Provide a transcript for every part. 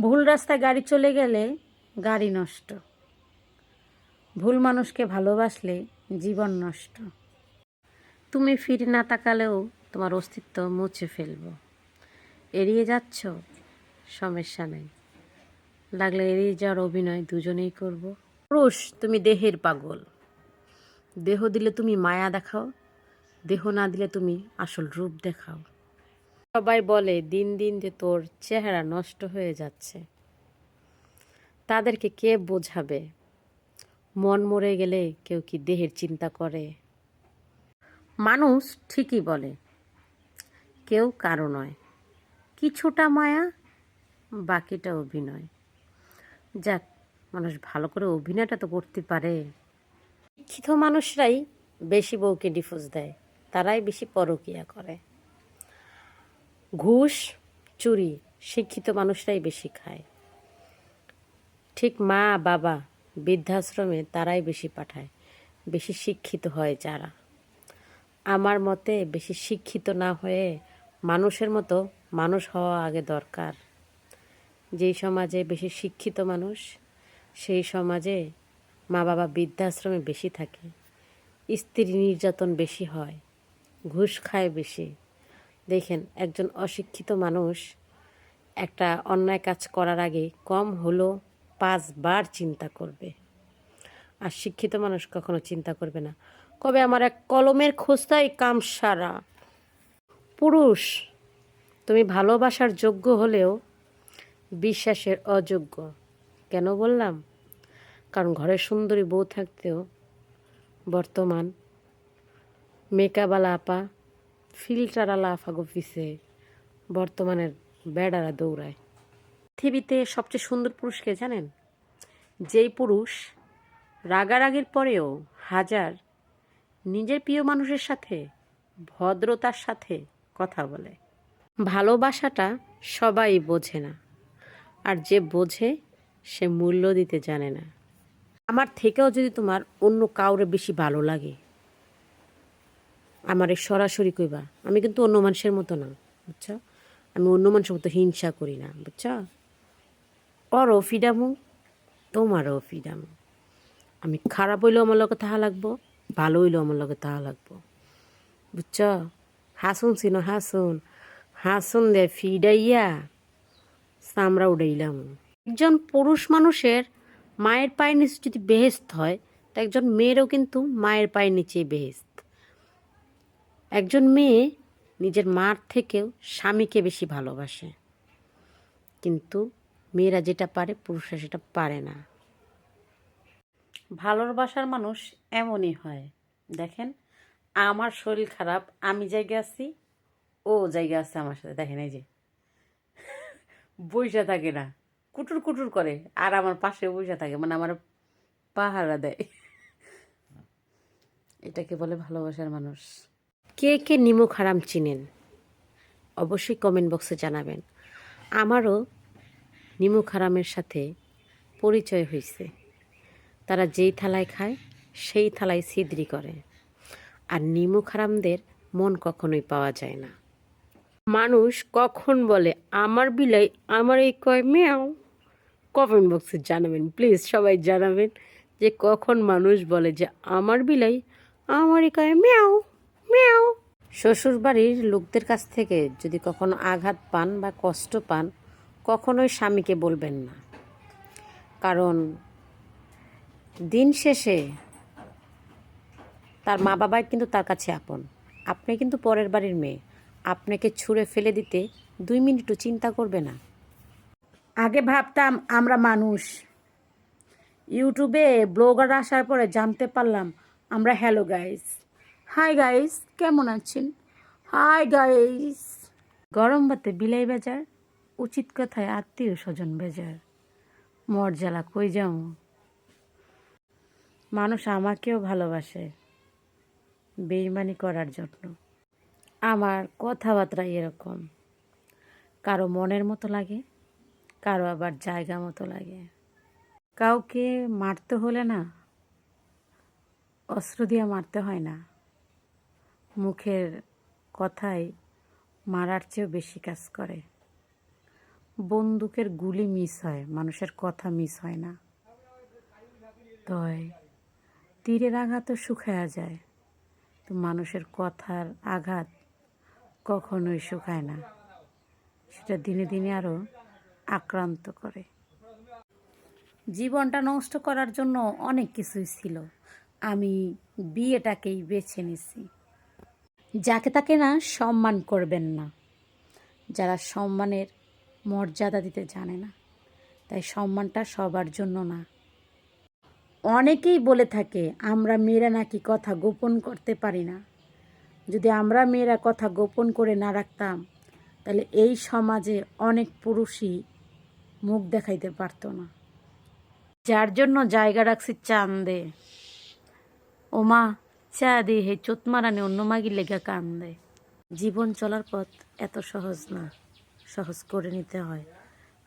ভুল রাস্তায় গাড়ি চলে গেলে গাড়ি নষ্ট। ভুল মানুষকে ভালোবাসলে জীবন নষ্ট। তুমি ফিরে না তাকালেও তোমার অস্তিত্ব মুছে ফেলব। এড়িয়ে যাচ্ছ, সমস্যা নেই। লাগলে এড়িয়ে যাওয়ার অভিনয় দুজনেই করব। পুরুষ, তুমি দেহের পাগল। দেহ দিলে তুমি মায়া দেখাও, দেহ না দিলে তুমি আসল রূপ দেখাও। সবাই বলে, দিন দিন যে তোর চেহারা নষ্ট হয়ে যাচ্ছে। তাদেরকে কে বোঝাবে? মন মরে গেলে কেউ কি দেহের চিন্তা করে? মানুষ ঠিকই বলে, কেউ কারও নয়। কিছুটা মায়া, বাকিটা অভিনয়। যাক, মানুষ ভালো করে অভিনয়টা তো করতে পারে। শিক্ষিত মানুষরাই বেশি বউকে ডিফোর্স দেয়, তারাই বেশি পরকিয়া করে। ঘুষ, চুরি, শিক্ষিত মানুষরাই বেশি খায়। ঠিক মা, বাবা বৃদ্ধাশ্রমে তারাই বেশি পাঠায়, বেশি শিক্ষিত হয় যারা। আমার মতে বেশি শিক্ষিত না হয়ে মানুষের মতো মানুষ হওয়া আগে দরকার। যেই সমাজে বেশি শিক্ষিত মানুষ, সেই সমাজে মা, বাবা বৃদ্ধাশ্রমে বেশি থাকে। স্ত্রী নির্যাতন বেশি হয়, ঘুষ খায় বেশি। দেখেন, একজন অশিক্ষিত মানুষ একটা অন্যায় কাজ করার আগে কম হলো পাঁচবার চিন্তা করবে। আর শিক্ষিত মানুষ কখনো চিন্তা করবে না। কবে আমার এক কলমের খোঁজটাই কাম সারা পুরুষ, তুমি ভালোবাসার যোগ্য হলেও বিশ্বাসের অযোগ্য। কেন বললাম? কারণ ঘরে সুন্দরী বউ থাকতেও বর্তমান মেকআপওয়ালা আপা ফিল্টারওয়ালা আফা গফিসে বর্তমানের বেড়ারা দৌড়ায়। পৃথিবীতে সবচেয়ে সুন্দর পুরুষকে জানেন? যেই পুরুষ রাগারাগির পরেও হাজার নিজের প্রিয় মানুষের সাথে, ভদ্রতার সাথে কথা বলে। ভালোবাসাটা সবাই বোঝে না, আর যে বোঝে, সে মূল্য দিতে জানে না। আমার থেকেও যদি তোমার অন্য কাউরে বেশি ভালো লাগে আমার সরাসরি কইবা, আমি কিন্তু অন্য মানুষের মতো না, বুঝছ? আমি অন্য মানুষের মতো হিংসা করি না, বুঝছ? ওরও ফিডামু, তোমারও ফিডামু। আমি খারাপ হইলেও আমার লগে তাহা লাগবো, ভালো হইলেও আমার লগে তাহা লাগবো, বুঝছ? হাসুন ছিল হাসুন। হাসুন দে ফিডাইয়া, চামড়া উড়াইলাম। একজন পুরুষ মানুষের মায়ের পায়ের নিচে যদি বেহেস্ত হয়, তা একজন মেয়েরও কিন্তু মায়ের পায়ের নিচেই বেহেস্ত। একজন মেয়ে নিজের মার থেকেও স্বামীকে বেশি ভালোবাসে। কিন্তু মেয়েরা যেটা পারে, পুরুষরা সেটা পারে না। ভালোবাসার মানুষ এমনই হয়। দেখেন, আমার শরীর খারাপ, আমি জায়গা আছি, ও জায়গা আছে আমার সাথে। দেখেন এই যে, বইসা থাকে না, কুটুর কুটুর করে, আর আমার পাশে বইসা থাকে মানে আমার পাহারা দেয়। এটাকে বলে ভালোবাসার মানুষ। কে কে নিমুখ হারাম চিনেন? অবশ্যই কমেন্ট বক্সে জানাবেন। আমারও নিমুখ হারামের সাথে পরিচয় হয়েছে তারা যেই থালায় খায়, সেই থালায় সিদ্রি করে। আর নিমুখ হারামদের মন কখনোই পাওয়া যায় না। মানুষ কখন বলে, আমার বিলাই, আমার এই কয় মেয়াও? কমেন্ট বক্সে জানাবেন। প্লিজ সবাই জানাবেন যে কখন মানুষ বলে যে, আমার বিলাই, আমার এই কয় মেয়াও? মেয়াও। শ্বশুর বাড়ির লোকদের কাছ থেকে যদি কখনো আঘাত পান বা কষ্ট পান কখনোই স্বামীকে বলবেন না। কারণ দিন শেষে তার মা বাবাই কিন্তু তার কাছে আপন। আপনি কিন্তু পরের বাড়ির মেয়ে। আপনাকে ছুঁড়ে ফেলে দিতে দুই মিনিটও চিন্তা করবে না। আগে ভাবতাম আমরা মানুষ। ইউটিউবে ব্লগার আসার পরে জানতে পারলাম আমরা হ্যালো গাইস। হাই গাইস কেমন আছেন? হাই গাইস গরম ভাতে বিলাই বাজার, উচিত কথায় আত্মীয় স্বজন বেজার। মর্যালা কই যাও মানুষ আমাকেও ভালোবাসে, বেইমানি করার জন্য। আমার কথাবার্তা এরকম। কারও মনের মতো লাগে, কারও আবার জায়গা মতো লাগে। কাউকে মারতে হলে না, অস্ত্র দিয়ে মারতে হয় না। মুখের কথাই মারার চেয়েও বেশি কাজ করে। বন্দুকের গুলি মিস হয়, মানুষের কথা মিস হয় না। তয় তীরের আঘাতও শুকায়া যায়। তো মানুষের কথার আঘাত কখনোই শুকায় না। সেটা দিনে দিনে আরও আক্রান্ত করে। জীবনটা নষ্ট করার জন্য অনেক কিছুই ছিল। আমি বিয়েটাকেই বেছে নিছি। যাকে তাকে না সম্মান করবেন না। যারা সম্মানের মর্যাদা দিতে জানে না, তাই সম্মানটা সবার জন্য না। অনেকেই বলে থাকে, আমরা মেয়েরা নাকি কথা গোপন করতে পারি না। যদি আমরা মেয়েরা কথা গোপন করে না রাখতাম, তাহলে এই সমাজে অনেক পুরুষই মুখ দেখাইতে পারতো না। যার জন্য জায়গা রাখছি চান্দে ও মা চা দে হে চোতমারানে অন্য মাগির লেগা কান্দে জীবন চলার পথ এত সহজ না, সহজ করে নিতে হয়।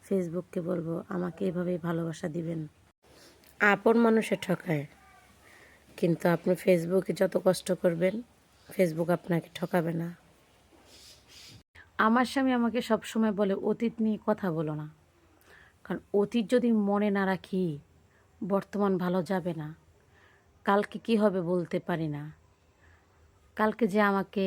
ফেসবুককে বলব, আমাকে এভাবেই ভালোবাসা দিবেন। আপন মানুষে ঠকায়, কিন্তু আপনি ফেসবুকে যত কষ্ট করবেন, ফেসবুক আপনাকে ঠকাবে না। আমার স্বামী আমাকে সবসময় বলে, অতীত নিয়ে কথা বলো না। কারণ অতীত যদি মনে না রাখি, বর্তমান ভালো যাবে না। কালকে কি হবে বলতে পারি না। কালকে যে আমাকে